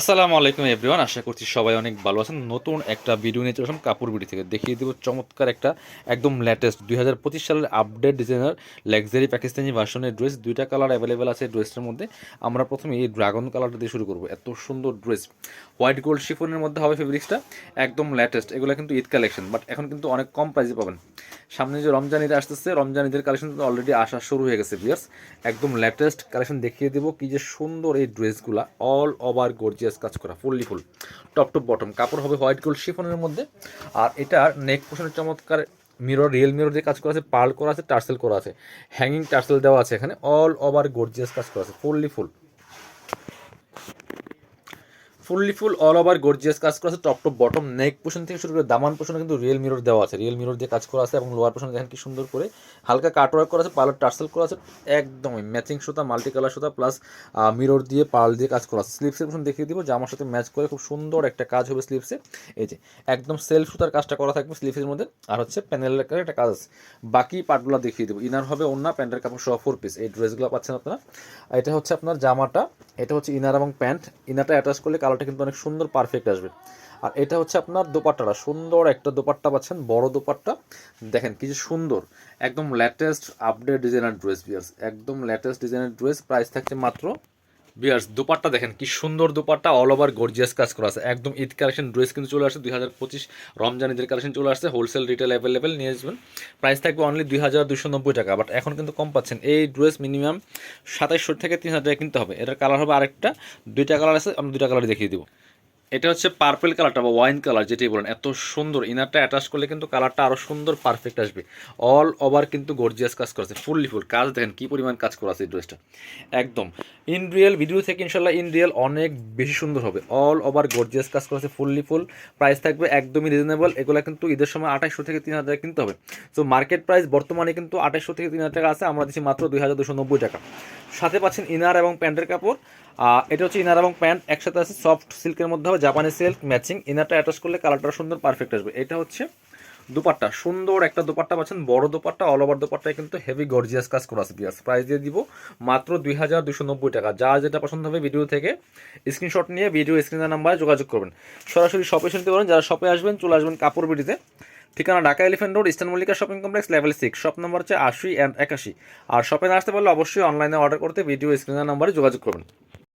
আসসালামু আলাইকুম এভরিওয়ান, আশা করছি সবাই অনেক ভালো আছেন। নতুন একটা ভিডিও নিয়ে চলে কাপড় বিড়ি থেকে। দেখিয়ে দেবো চমৎকার একটা, একদম লেটেস্ট দুই হাজার পঁচিশ সালের আপডেট ডিজাইনার লাক্সারি পাকিস্তানি ভার্সনের ড্রেস দুইটা কালার অ্যাভেলেবেল আছে ড্রেসটার মধ্যে। আমরা প্রথমে এই ড্রাগন কালারটা দিয়ে শুরু করব। এত সুন্দর ড্রেস হোয়াইট গোল্ড শিফনের মধ্যে হবে ফেব্রিক্সটা একদম লেটেস্ট এগুলো কিন্তু ঈদ কালেকশন বাট এখন কিন্তু অনেক কম প্রাইসে পাবেন। সামনে যে রমজান ঈদ আসতেছে রমজান ঈদের কালেকশন অলরেডি আসা শুরু হয়ে গেছে বিয়ার্স একদম লেটেস্ট কালেকশন দেখিয়ে দেবো কি যে সুন্দর এই ড্রেসগুলা অল ওভার গর্জিয়াস কাজ করা fully full top top bottom কাপড় হবে হোয়াইট গোল্ড শিফনের মধ্যে। আর এটার নেক পোশনের চমৎকার মিরর রিয়েল মিরর দিয়ে কাজ করা আছে পার্ল করা আছে টার্সেল করা আছে হ্যাঙ্গিং টার্সেল দেওয়া আছে এখানে অল ওভার গর্জিয়াস কাজ করা আছে fully full fully full all over gorgeous কাজ করা আছে top top bottom neck portion থেকে শুরু করে দামান পোশনে কিন্তু রিয়েল মিরর দেওয়া আছে। রিয়েল মিরর দিয়ে কাজ করা আছে এবং লোয়ার পোশনে দেখেন কি সুন্দর করে হালকা কাটওয়ার্ক করা আছে পার্লার টার্সেল করা আছে, একদমই ম্যাচিং সুতা মাল্টি কালার সুতা প্লাস মিরর দিয়ে পাল দিয়ে কাজ করা আছে। স্লিপসের পোশন দেখিয়ে দিব, জামার সাথে ম্যাচ করে খুব সুন্দর একটা কাজ হবে স্লিপসে এই যে, একদম সেলফ সুতার কাজটা করা থাকবে স্লিপসের মধ্যে। আর হচ্ছে প্যানেলের একটা কাজ আছে। বাকি পার্টগুলো দেখিয়ে দেবো। ইনার হবে অন্য প্যান্টের কাপড় সহ ফোর পিস এই ড্রেসগুলো পাচ্ছেন আপনারা। এটা হচ্ছে আপনার জামাটা, এটা হচ্ছে ইনার এবং প্যান্ট ইনারটা অ্যাটাচ করলে কালারটা কিন্তু অনেক সুন্দর পারফেক্ট আসবে। আর এটা হচ্ছে আপনার দোপাট্টাটা। সুন্দর একটা দোপাট্টা পাচ্ছেন, বড় দোপাট্টা। দেখেন কি যে সুন্দর, একদম লেটেস্ট আপডেট ডিজাইনার ড্রেস বিয়ার্স একদম লেটেস্ট ডিজাইনার ড্রেস প্রাইস থাকছে মাত্র বিয়ার্স দুপারটা দেখেন, কি সুন্দর দুপারটা অল ওভার গর্জিয়াস কাজ করা আছে। একদম ঈদ কালেকশন ড্রেস কিন্তু চলে আসছে দুই হাজার পঁচিশ, রমজান ঈদের কালেকশন চলে আসছে হোলসেল রিটেল অ্যাভেলেবেল নিয়ে আসবেন। প্রাইস থাকবে অনলি দুই হাজার দুশো নব্বই টাকা বাট এখন কিন্তু কম পাচ্ছেন। এই ড্রেস মিনিমাম সাতাইশশো থেকে তিন হাজার টাকা কিনতে হবে। এটার কালার হবে আরেকটা, দুইটা কালার আছে আমি দুইটা কালার দেখিয়ে দিব। এটা হচ্ছে পার্পল কালারটা বা ওয়াইন কালার যেটাই বলেন, এত সুন্দর। ইনারটা অ্যাটাচ করলে কিন্তু কালারটা আরও সুন্দর পারফেক্ট আসবে। অল ওভার কিন্তু গর্জিয়াস কাজ করেছে ফুললি ফুল কাজ দেখেন কী পরিমাণ কাজ করা আছে এই ড্রেসটা একদম। ইন রিয়েল ভিডিও থেকে ইনশাল্লাহ ইন রিয়েল অনেক বেশি সুন্দর হবে। অল ওভার গর্জিয়াস কাজ করেছে ফুললি ফুল প্রাইস থাকবে একদমই রিজনেবল এগুলো কিন্তু ঈদের সময় আঠাইশশো থেকে তিন হাজার কিনতে হবে। সো মার্কেট প্রাইস বর্তমানে কিন্তু আঠাইশশো থেকে তিন হাজার টাকা আছে। আমরা দিচ্ছি মাত্র দুই হাজার দুশো নব্বই টাকা। সাথে পাচ্ছেন ইনার এবং প্যান্টের কাপড়। এটা হচ্ছে ইনার এবং প্যান্ট একসাথে আছে সফট সিল্কের মধ্যে হবে জাপানি সিল্ক ম্যাচিং ইনারটা অ্যাটাচ করলে কালারটা সুন্দর পারফেক্ট আসবে। এটা হচ্ছে দুপাট্টা, সুন্দর একটা দোপাট্টা পাচ্ছেন, বড় দোপাট্টা অল ওভার দোপাট্টায় কিন্তু হেভি গর্জিয়াস কাজ করা আছে বিয়াস প্রাইস দিয়ে দিব মাত্র দুই হাজার দুশো নব্বই টাকা। যা যেটা পছন্দ হবে ভিডিও থেকে স্ক্রিনশট নিয়ে ভিডিও স্ক্রিনের নাম্বারে যোগাযোগ করবেন। সরাসরি শপে শুনতে পারেন, যারা শপে আসবেন, চলে আসবেন কাপড় বিডিতে। ঠিকানা Dhaka Elephant Road Eastern Mallika shopping complex level six shop number হচ্ছে আশি অ্যান্ড একাশি। আর শপে আসতে পারলে অবশ্যই অনলাইনে অর্ডার করতে ভিডিও স্ক্রিনের নাম্বারে যোগাযোগ করবেন।